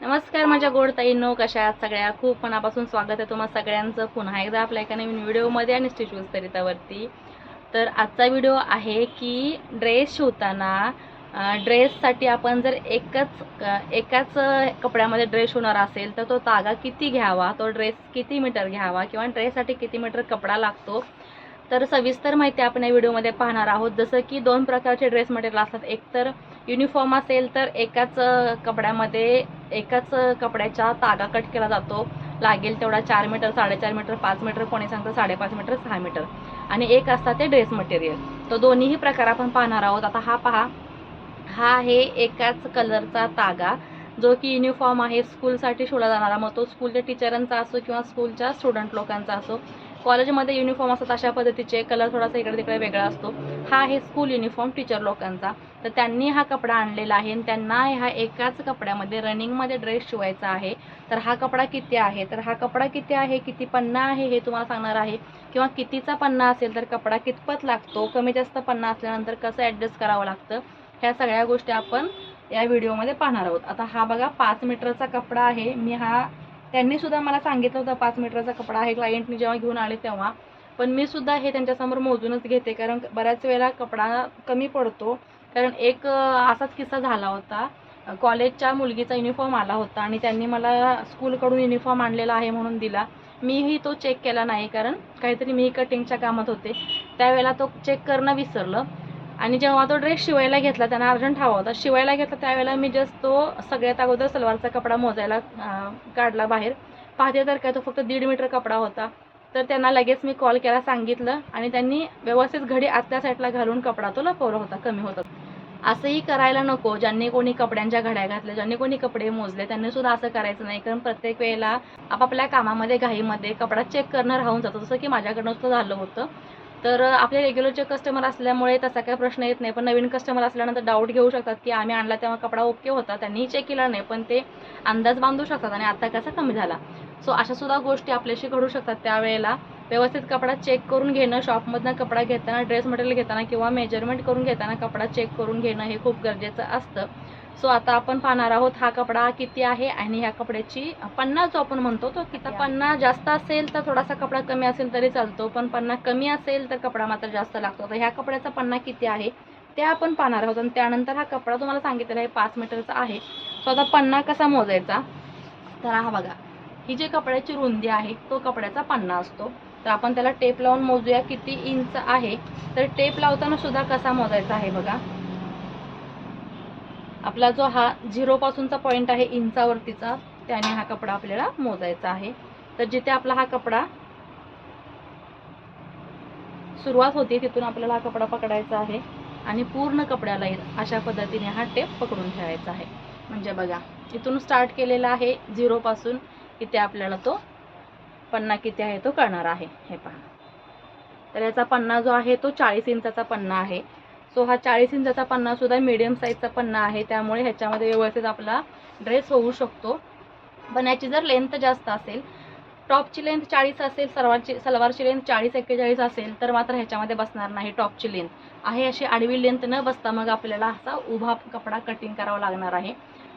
नमस्कार माझ्या गोड ताईंनो कशा आहात सगळ्या? खूप मनापासून स्वागत आहे तुम्हाला सगळ्यांचं. पुन्हा एकदा आपल्या एका नवीन व्हिडिओमध्ये आणि स्टिचूज सरितावरती तर आजचा व्हिडिओ आहे की ड्रेस शिवताना ड्रेससाठी आपण जर एकच एकाच कपड्यामध्ये ड्रेस शिवणार असेल तर तो तागा किती घ्यावा? तो ड्रेस किती मीटर घ्यावा? किंवा ड्रेससाठी किती मीटर कपडा लागतो? तर सविस्तर माहिती आपण या व्हिडिओमध्ये पाहणार आहोत. जसं की दोन प्रकारचे ड्रेस मटेरियल असतात. एक तर युनिफॉर्म असेल तर एकाच कपड्यामध्ये एकाच कपड्याच्या कपड्याचा तागा कट केला जातो. लागेल तेवढा चार मीटर साडेचार मीटर पाच मीटर कोणी सांगतं साडेपाच मीटर सहा मीटर. आणि एक असतात ते ड्रेस मटेरियल तो दोन्हीही प्रकार आपण पाहणार आहोत. आता हा पहा. हा आहे एकाच कलरचा तागा जो की युनिफॉर्म आहे. स्कूलसाठी शिवला जाणारा. मग तो स्कूलच्या टीचरांचा असो किंवा स्कूलच्या स्टुडंट लोकांचा असो. कॉलेजमध्ये युनिफॉर्म असतात अशा पद्धतीचे कलर थोडासा इकडे तिकडे वेगळा असतो. हा आहे स्कूल युनिफॉर्म टीचर लोकांचा. तर त्यांनी हा कपडा आणलेला आहे आणि त्यांना ह्या एकाच कपड्यामध्ये रनिंगमध्ये ड्रेस शिवायचा आहे. तर हा कपडा किती आहे? तर हा कपडा किती आहे? किती पन्ना आहे हे तुम्हाला सांगणार आहे. किंवा कितीचा पन्ना असेल तर कपडा कितपत लागतो? कमी जास्त पन्ना असल्यानंतर कसं ॲडजस्ट करावं लागतं? ह्या सगळ्या गोष्टी आपण या व्हिडिओमध्ये पाहणार आहोत. आता हा बघा पाच मीटरचा कपडा आहे. मी हा त्यांनी सुद्धा मला सांगितलं होतं पाच मीटरचा कपडा आहे क्लायंटनी जेव्हा घेऊन आले तेव्हा. पण मी सुद्धा हे त्यांच्यासमोर मोजूनच घेते कारण बऱ्याच वेळेला कपडा कमी पडतो. कारण एक असाच किस्सा झाला होता. कॉलेजच्या मुलगीचा युनिफॉर्म आला होता आणि त्यांनी मला स्कूलकडून युनिफॉर्म आणलेला आहे म्हणून दिला. मीही तो चेक केला नाही कारण काहीतरी मी कटिंगच्या कामात होते. त्यावेळेला तो चेक करणं विसरलं. आणि जेव्हा तो ड्रेस शिवायला घेतला त्यांना अर्जंट हवा होता. शिवायला घेतला त्यावेळेला मी जस्ट तो सगळ्यात अगोदर सलवारचा कपडा मोजायला काढला बाहेर. पाहते तर काय तो फक्त दीड मीटर कपडा होता. तर त्यांना लगेच मी कॉल केला सांगितलं आणि त्यांनी व्यवस्थित घडी आतल्या साईडला घालून कपडा तो लपवला होता कमी होता. असंही करायला नको. ज्यांनी कोणी कपड्यांच्या घड्या घातल्या ज्यांनी कोणी कपडे मोजले त्यांनी सुद्धा असं करायचं नाही. कारण प्रत्येक वेळेला आपापल्या कामामध्ये घाईमध्ये कपडा चेक करणं राहून जातं. जसं की माझ्याकडनं सुद्धा झालं होतं. तर आपले रेग्युलरचे कस्टमर असल्यामुळे तसा काही प्रश्न येत नाही. पण नवीन कस्टमर असल्यानंतर डाऊट घेऊ शकतात की आम्ही आणला तेव्हा कपडा ओके होता त्यांनी चेक केला नाही पण ते अंदाज बांधू शकतात आणि आता कसा कमी झाला. सो अशा सुद्धा गोष्टी आपल्याशी घडू शकतात त्यावेळेला. व्यवस्थित कपडा चेक करून घेणं शॉपमधनं कपडा घेताना ड्रेस मटेरियल घेताना किंवा मेजरमेंट करून घेताना कपडा चेक करून घेणं हे खूप गरजेचं असतं. सो आता आपण पाहणार आहोत हा कपडा किती आहे आणि ह्या कपड्याची पन्ना जो आपण म्हणतो तो किती पन्ना जास्त असेल तर थोडासा कपडा कमी असेल तरी चालतो पण पन्ना कमी असेल तर कपडा मात्र जास्त लागतो. तर ह्या कपड्याचा पन्ना किती आहे ते आपण पाहणार आहोत. आणि त्यानंतर हा कपडा तुम्हाला सांगितलेला आहे पाच मीटरचा आहे. सो आता पन्ना कसा मोजायचा? तर हा बघा ही जी कपड्याची रुंदी आहे तो कपड्याचा पन्ना असतो. तर आपण त्याला टेप लावून मोजूया किती इंच आहे. तर टेप लावताना सुद्धा कसा मोजायचा आहे बघा. आपला जो हा झिरोपासूनचा पॉईंट आहे इंचावरतीचा त्याने हा कपडा आपल्याला मोजायचा आहे. तर जिथे आपला हा कपडा सुरुवात होते तिथून आपल्याला हा कपडा पकडायचा आहे आणि पूर्ण कपड्याला येत अशा पद्धतीने हा टेप पकडून ठेवायचा आहे. म्हणजे बघा इथून स्टार्ट केलेला आहे झिरोपासून इथे आपल्याला तो पन्ना किती आहे तो कळणार आहे. हे पहा. तर याचा पन्ना जो आहे तो चाळीस इंचाचा पन्ना आहे. सो हा चाळीस इंचाचा पन्ना सुद्धा मीडियम साईजचा पन्ना आहे. त्यामुळे ह्याच्यामध्ये व्यवस्थित आपला ड्रेस होऊ शकतो. पण याची जर लेंथ जास्त असेल टॉपची लेंथ चाळीस असेल सलवारची सलवारची लेंथ चाळीस एक्केचाळीस असेल तर मात्र ह्याच्यामध्ये बसणार नाही टॉपची लेंथ आहे अशी आडवी लेंथ न बसता मग आपल्याला असा उभा कपडा कटिंग करावा लागणार आहे.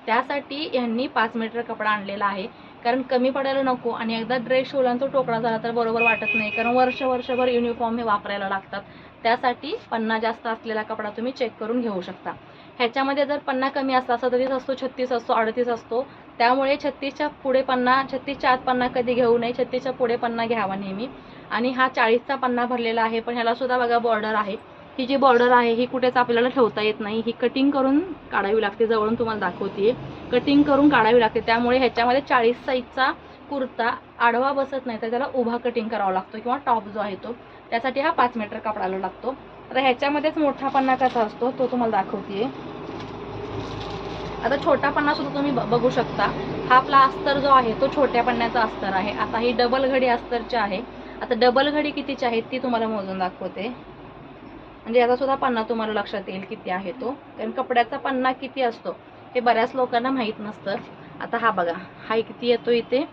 त्यासाठी यांनी पाच मीटर कपडा आणलेला आहे. कारण कमी पडायला नको आणि एकदा ड्रेस शिवला तो टोकळा झाला तर बरोबर वाटत नाही. कारण वर्ष वर्षभर युनिफॉर्म हे वापरायला लागतात. त्यासाठी पन्ना जास्त असलेला कपडा तुम्ही चेक करून घेऊ शकता. ह्याच्यामध्ये जर पन्ना कमी असला सदतीस असतो छत्तीस असतो अडतीस असतो त्यामुळे छत्तीसच्या पुढे पन्ना छत्तीसच्या आत पन्ना कधी घेऊ नये? छत्तीसच्या पुढे पन्ना घ्यावा नेहमी. आणि हा चाळीसचा पन्ना भरलेला आहे पण ह्याला सुद्धा बघा बॉर्डर आहे. ही जी बॉर्डर आहे ही कुठेच आपल्याला ठेवता येत नाही. ही कटिंग करून काढावी लागते जवळून तुम्हाला दाखवते कटिंग करून काढावी लागते. त्यामुळे ह्याच्यामध्ये चाळीस साईजचा कुर्ता आडवा बसत नाही तर त्याला उभा कटिंग करावा लागतो किंवा टॉप जो आहे तो त्यासाठी हा पाच मीटर कापडाला लागतो. तर ह्याच्यामध्येच मोठा पन्ना कसा असतो तो तुम्हाला दाखवते आता छोटा पन्ना सुद्धा तुम्ही ब- बघू शकता. हा आपला अस्तर जो आहे तो छोट्या पन्न्याचा अस्तर आहे. आता ही डबल घडी अस्तरची आहे आता डबल घडी कितीची आहे ती तुम्हाला मोजून दाखवते. म्हणजे याचा सुद्धा पन्ना तुम्हाला लक्षात येईल किती आहे तो. कारण कपड्याचा पन्ना किती असतो हे बऱ्याच लोकांना माहीत नसतं. आता हा बघा हा किती येतो इथे?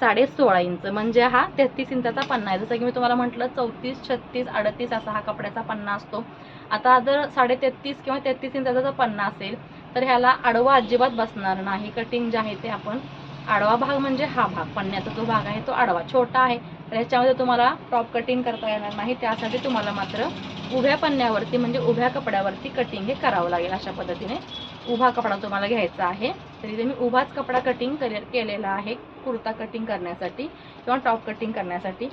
साडे सोळा इंच. म्हणजे हा तेहतीस इंचाचा पन्ना आहे. जसं की मी तुम्हाला म्हटलं चौतीस छत्तीस अडतीस असा हा कपड्याचा पन्ना असतो. आता जर साडे तेहतीस किंवा तेहतीस इंचाचा जर पन्ना असेल तर ह्याला आडवा अजिबात बसणार नाही. कटिंग जे आहे ते आपण आडवा भाग म्हणजे हा भाग. पन्न्याचा जो भाग आहे तो आडवा छोटा आहे. तर ह्याच्यामध्ये तुम्हाला टॉप कटिंग करता येणार नाही. त्यासाठी तुम्हाला मात्र उभ्या पन्न्यावरती म्हणजे उभ्या कपड्यावरती कटिंग हे करावं लागेल अशा पद्धतीने. उभा कपडा तुम्हाला घ्यायचा आहे. तर इथे मी उभाच कपडा कटिंग केलेला आहे. कुर्ता कटिंग करण्यासाठी किंवा टॉप कटिंग करण्यासाठी.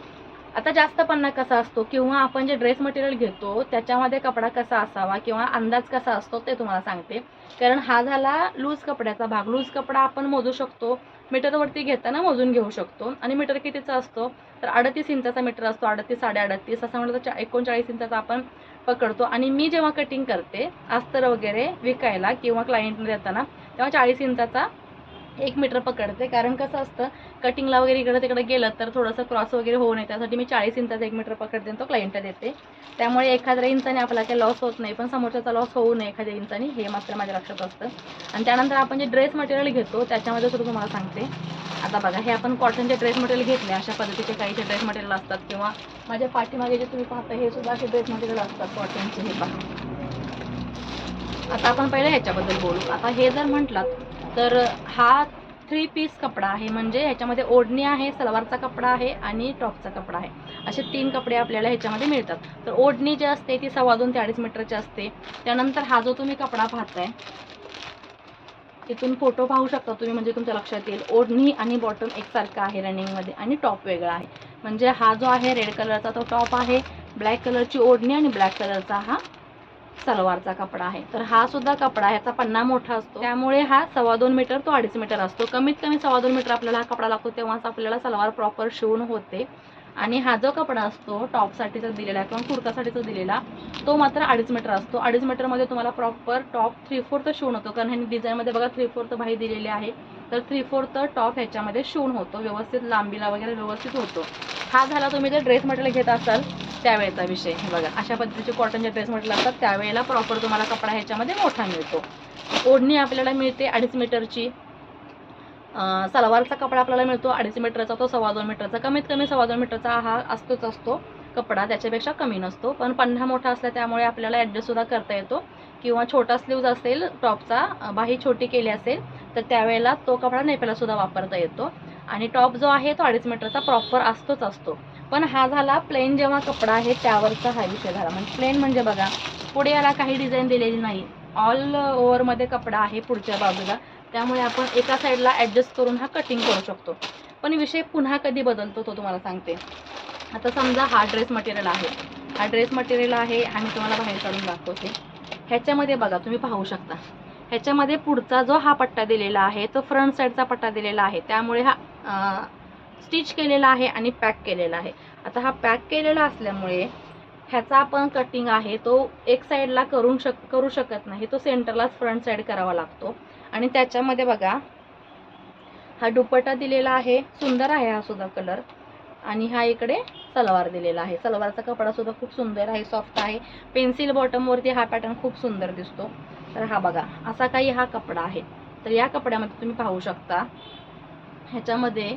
आता जास्त पन्ना कसा असतो किंवा आपण जे ड्रेस मटेरियल घेतो त्याच्यामध्ये कपडा कसा असावा किंवा अंदाज कसा असतो ते तुम्हाला सांगते. कारण हा झाला लूज कपड्याचा भाग. लूज कपडा आपण मोजू शकतो. मीटरवरती घेताना मोजून घेऊ शकतो. आणि मीटर कितीचा असतो? तर अडतीस इंचाचा मीटर असतो. अडतीस साडे अडतीस असं म्हणलं तर एकोणचाळीस इंचाचा आपण पकडतो. आणि मी जेव्हा कटिंग करते अस्तर वगैरे विकायला किंवा क्लायंटला देताना तेव्हा चाळीस इंचाचा एक मीटर पकडते. कारण कसं असतं कटिंगला वगैरे इकडं तिकडे गेलं तर थोडंसं क्रॉस वगैरे होऊ नये. त्यासाठी मी चाळीस इंचाचा एक मीटर पकडते तो क्लायंटला देते. त्यामुळे एखाद्या इंचाने आपला काही लॉस होत नाही पण समोरच्याचा लॉस होऊ नये एखाद्या इंचाने हे मात्र माझ्या लक्षात असतं. आणि त्यानंतर आपण जे ड्रेस मटेरियल घेतो त्याच्यामध्ये सुद्धा तुम्हाला सांगते. आता बघा हे आपण कॉटनचे ड्रेस मटेरियल घेतले अशा पद्धतीचे काही जे ड्रेस मटेरियल असतात किंवा माझ्या पाठीमागे जे तुम्ही पाहता हे सुद्धा असे ड्रेस मटेरियल असतात कॉटनचे हे पहा. आता आपण पहिले ह्याच्याबद्दल बोलू. आता हे जर म्हटलात तर हा थ्री पीस कपडा आहे. म्हणजे ह्याच्यामध्ये ओढणी आहे सलवारचा कपडा आहे आणि टॉपचा कपडा आहे. असे तीन कपडे आपल्याला ह्याच्यामध्ये मिळतात. तर ओढणी जी असते ती सव्वा दोन ते अडीच मीटरची असते. त्यानंतर हा जो तुम्ही कपडा पाहताय तिथून फोटो पाहू शकता तुम्ही. म्हणजे तुमच्या लक्षात येईल ओढणी आणि बॉटम एकसारखा आहे रनिंगमध्ये आणि टॉप वेगळा आहे. म्हणजे हा जो आहे रेड कलरचा तो टॉप आहे. ब्लॅक कलरची ओढणी आणि ब्लॅक कलरचा हा सलवारचा कपडा आहे. तर हा सुद्धा कपडा ह्याचा पन्ना मोठा असतो. त्यामुळे हा सव्वा दोन मीटर तो अडीच मीटर असतो. कमीत कमी सव्वा दोन मीटर आपल्याला हा कपडा लागतो तेव्हाच आपल्याला सलवार प्रॉपर शिवून होते. आणि हा जो कपडा असतो टॉपसाठीचा दिलेला किंवा कुर्तासाठीचा दिलेला तो मात्र अडीच मीटर असतो. अडीच मीटरमध्ये तुम्हाला प्रॉपर टॉप थ्री फोर्थ शिवून होतो. कारण ह्यांनी डिझाईनमध्ये बघा थ्री फोर्थ बाही दिलेली आहे. तर थ्री फोर्थ टॉप ह्याच्यामध्ये शिवून होतो. व्यवस्थित लांबीला वगैरे व्यवस्थित होतो. हा झाला तुम्ही जर ड्रेस मटेरियल घेत असाल त्यावेळेचा विषय. बघा अशा पद्धतीचे कॉटनचे ड्रेस मटेरियल असतात त्यावेळेला प्रॉपर तुम्हाला कपडा ह्याच्यामध्ये मोठा मिळतो. ओढणी आपल्याला मिळते अडीच मीटरची सलवारचा कपडा आपल्याला मिळतो अडीच मीटरचा तो सव्वा दोन मीटरचा. कमीत कमी सव्वा दोन मीटरचा हा असतोच असतो कपडा त्याच्यापेक्षा कमी नसतो. पण पन्हा मोठा असला त्यामुळे आपल्याला ॲडजस्टसुद्धा करता येतो. किंवा छोटा स्लीव्ज असेल टॉपचा बाही छोटी केली असेल तर त्यावेळेला तो कपडा नेपेलासुद्धा वापरता येतो. आणि टॉप जो आहे तो अडीच मीटरचा प्रॉपर असतोच असतो. पण हा झाला प्लेन जेव्हा कपडा आहे त्यावरचा हा विषय झाला. म्हणजे प्लेन म्हणजे बघा पुढे याला काही डिझाईन दिलेली नाही. ऑल ओव्हरमध्ये कपडा आहे पुढच्या बाजूला. त्यामुळे आपण एका साईडला ॲडजस्ट करून हा कटिंग करू शकतो. पण विषय पुन्हा कधी बदलतो तो तुम्हाला सांगते. आता समजा हा ड्रेस मटेरियल आहे. हा ड्रेस मटेरियल आहे आम्ही तुम्हाला बाहेर काढून दाखवते. ह्याच्यामध्ये बघा तुम्ही पाहू शकता. ह्याच्यामध्ये पुढचा जो हा पट्टा दिलेला आहे तो फ्रंट साईडचा पट्टा दिलेला आहे. त्यामुळे हा स्टिच केलेला आहे आणि पॅक केलेला आहे. आता हा पॅक केलेला असल्यामुळे ह्याचा आपण कटिंग आहे तो एक साईडला करू शक करू शकत नाही. तो सेंटरलाच फ्रंट साईड करावा लागतो. आणि त्याच्यामध्ये बघा हा दुपट्टा दिलेला आहे. सुंदर आहे हा सुद्धा कलर आणि हा इकडे सलवार दिलेला आहे. सलवारचा कपडा सुद्धा खूप सुंदर आहे सॉफ्ट आहे. पेन्सिल बॉटमवरती हा पॅटर्न खूप सुंदर दिसतो. तर हा बघा असा काही हा कपडा आहे. तर या कपड्यामध्ये तुम्ही पाहू शकता ह्याच्यामध्ये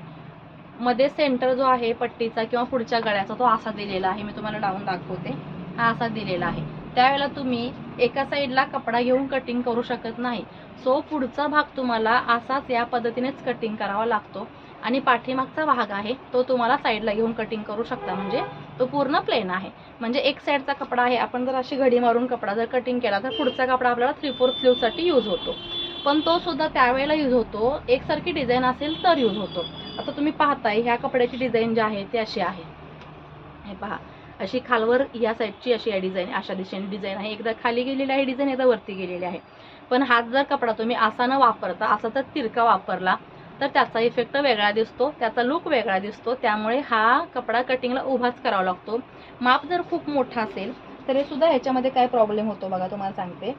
मध्ये सेंटर जो आहे पट्टीचा किंवा पुढच्या गळ्याचा तो असा दिलेला आहे. मी तुम्हाला लावून दाखवते. हा असा दिलेला आहे. त्यावेळेला तुम्ही एका साईडला कपडा घेऊन कटिंग करू शकत नाही. सो पुढचा भाग तुम्हाला असाच या पद्धतीनेच कटिंग करावा लागतो. आणि पाठीमागचा भाग आहे तो तुम्हाला साईडला घेऊन कटिंग करू शकता. म्हणजे तो पूर्ण प्लेन आहे. म्हणजे एक साईडचा कपडा आहे. आपण जर अशी घडी मारून कपडा जर कटिंग केला तर पुढचा कपडा आपल्याला थ्री फोर्थ स्लीवसाठी यूज होतो. पण तो सुद्धा त्यावेळेला यूज होतो. एकसारखी डिझाईन असेल तर यूज होतो. आता तुम्ही पाहताय ह्या कपड्याची डिझाईन जी आहे ती अशी आहे. हे पहा अशी खालवर या साईडची अशी आहे डिझाईन अशा दिशेने डिझाईन आहे. एकदा खाली गेलेली आहे डिझाईन एकदा वरती गेलेली आहे. पण हाच जर कपडा तुम्ही असा न वापरता असा जर तिरका वापरला तर त्याचा इफेक्ट वेगळा दिसतो त्याचा लुक वेगळा दिसतो. त्यामुळे हा कपडा कटिंगला उभाच करावा लागतो. माप जर खूप मोठा असेल तरी सुद्धा ह्याच्यामध्ये काय प्रॉब्लेम होतो बघा तुम्हाला सांगते.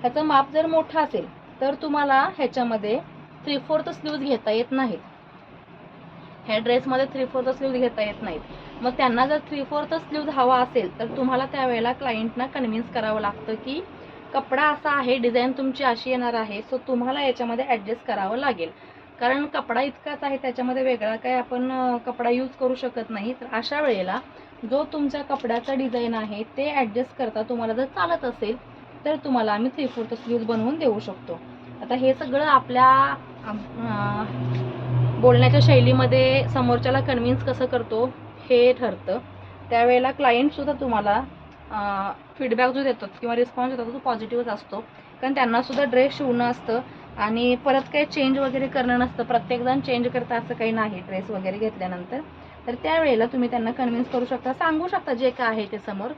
ह्याचं माप जर मोठं असेल तर तुम्हाला ह्याच्यामध्ये थ्री फोर्थ स्लीव्ज घेता येत नाहीत. ह्या ड्रेसमध्ये थ्री फोर्थ स्लीव्ह घेता येत नाहीत. मग त्यांना जर थ्री फोर्थ स्लीव्ह हवा असेल तर तुम्हाला त्यावेळेला क्लायंटना कन्व्हिन्स करावं लागतं की कपडा असा आहे डिझाईन तुमची अशी येणार आहे सो तुम्हाला याच्यामध्ये ॲडजस्ट करावं लागेल. कारण कपडा इतकाच आहे त्याच्यामध्ये वेगळा काय आपण कपडा यूज करू शकत नाही. तर अशा वेळेला जो तुमच्या कपड्याचा डिझाईन आहे ते ॲडजस्ट करता तुम्हाला जर चालत असेल तर तुम्हाला आम्ही थ्री फोर्थ स्लीव्ह बनवून देऊ शकतो. आता हे सगळं आपल्या बोलण्याच्या शैलीमध्ये समोरच्याला कन्व्हिन्स कसं करतो हे ठरतं. त्यावेळेला क्लायंटसुद्धा तुम्हाला फीडबॅक जो देतात किंवा रिस्पॉन्स देतात तो पॉझिटिव्हच असतो. कारण त्यांनासुद्धा ड्रेस शिवणं असतं आणि परत काही चेंज वगैरे करणं नसतं. प्रत्येकजण चेंज करता असं काही नाही ड्रेस वगैरे घेतल्यानंतर. तर त्यावेळेला तुम्ही त्यांना कन्व्हिन्स करू शकता सांगू शकता जे काय आहे ते समोर.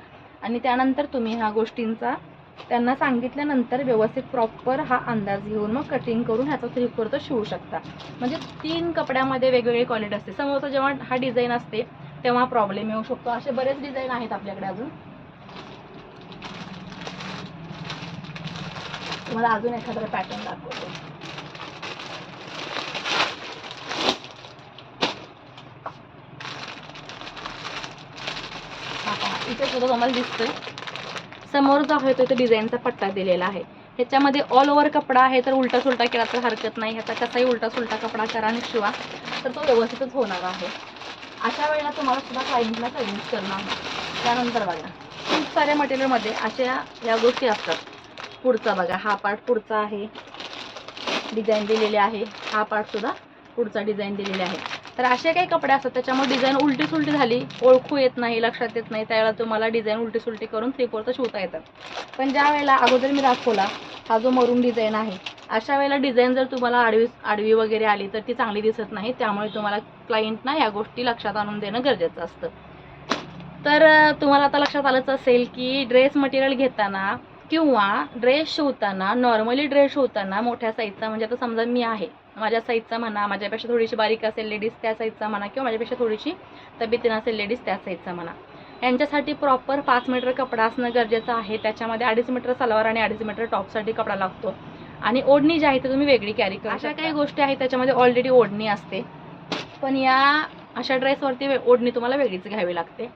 आणि त्यानंतर तुम्ही ह्या गोष्टींचा त्यांना सांगितल्यानंतर व्यवस्थित प्रॉपर हा अंदाज घेऊन मग कटिंग करून ह्याचा थ्री शिवू शकता. म्हणजे तीन कपड्यामध्ये वेगवेगळी क्वालिटी असते. समोरचा जेव्हा हा डिझाईन असते तेव्हा प्रॉब्लेम येऊ शकतो. असे बरेच डिझाईन आहेत आपल्याकडे अजून. तुम्हाला अजून एखादा पॅटर्न दाखवतो. इथे सुद्धा तुम्हाला दिसतोय. समोर जो आहे तो इथे डिझाईनचा पट्टा दिलेला आहे. ह्याच्यामध्ये ऑल ओव्हर कपडा आहे तर उलटा सुलटा केला तर हरकत नाही. ह्याचा कसाही उलटा सुलटा कपडा करा आणि शिवा. तर तो व्यवस्थितच होणार आहे. अशा वेळेला तुम्हाला सुद्धा क्लायंटला सजेस्ट करणं आहे त्यानंतर बघा खूप साऱ्या मटेरियलमध्ये अशा या गोष्टी असतात. पुढचा बघा हा पार्ट पुढचा आहे. डिझाईन दिलेली आहे. हा पार्टसुद्धा पुढचा डिझाईन दिलेली आहे. तर असे काही कपडे असतात त्याच्यामुळे डिझाईन उलटी सुलटी झाली. ओळखू येत नाही लक्षात येत नाही. त्यावेळेला तुम्हाला डिझाईन उलटी सुलटी करून थ्री फोर्थ शिवता येतात. पण ज्या वेळेला अगोदर मी दाखवला हा जो मरून डिझाईन आहे अशा वेळेला डिझाईन जर तुम्हाला आडवी आडवी वगैरे आली तर ती चांगली दिसत नाही. त्यामुळे तुम्हाला क्लायंटना या गोष्टी लक्षात आणून देणं गरजेचं असतं. तर तुम्हाला आता लक्षात आलंच असेल की ड्रेस मटेरियल घेताना किंवा ड्रेस शिवताना नॉर्मली ड्रेस शिवताना मोठ्या साईजचा म्हणजे आता समजा मी आहे माझ्या साईजचा म्हणा माझ्यापेक्षा थोडीशी बारीक असेल लेडीज त्या साईजचा म्हणा किंवा माझ्यापेक्षा थोडीशी तब्येतीनं असेल लेडीज त्या साईजचा म्हणा. यांच्यासाठी प्रॉपर पाच मीटर कपडा असणं गरजेचं आहे. त्याच्यामध्ये अडीच मीटर सलवार आणि अडीच मीटर टॉपसाठी कपडा लागतो. आणि ओढणी जी आहे ती तुम्ही वेगळी कॅरी करा अशा काही गोष्टी आहेत त्याच्यामध्ये ऑलरेडी ओढणी असते. पण या अशा ड्रेसवरती ओढणी तुम्हाला वेगळीच घ्यावी लागते.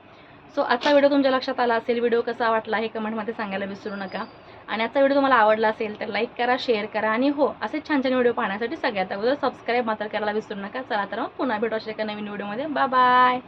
सो आजचा व्हिडिओ तुमच्या लक्षात आला असेल व्हिडिओ कसा वाटला हे कमेंटमध्ये सांगायला विसरू नका. आणि आजचा व्हिडिओ तुम्हाला आवडला असेल तर लाईक करा शेअर करा आणि हो असे छान छान व्हिडिओ पाहण्यासाठी सगळ्यात अगोदर सबस्क्राईब मात्र करायला विसरू नका. चला तर मग पुन्हा भेटू अशा एका नवीन व्हिडिओमध्ये. Bye bye